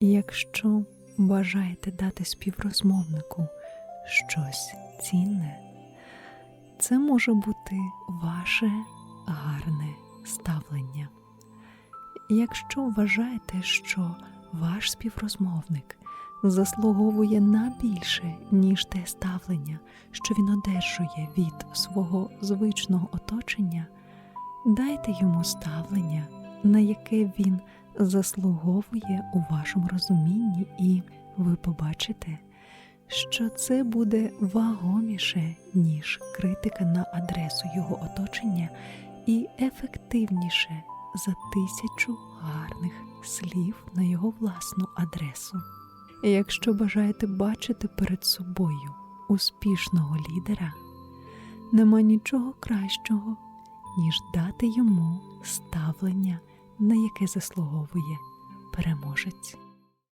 Якщо бажаєте дати співрозмовнику щось цінне, це може бути ваше гарне ставлення. Якщо вважаєте, що ваш співрозмовник заслуговує на більше, ніж те ставлення, що він одержує від свого звичного оточення, дайте йому ставлення, на яке він заслуговує у вашому розумінні, і ви побачите, що це буде вагоміше, ніж критика на адресу його оточення, і ефективніше за тисячу гарних слів на його власну адресу. Якщо бажаєте бачити перед собою успішного лідера, нема нічого кращого, ніж дати йому ставлення, на яке заслуговує переможець.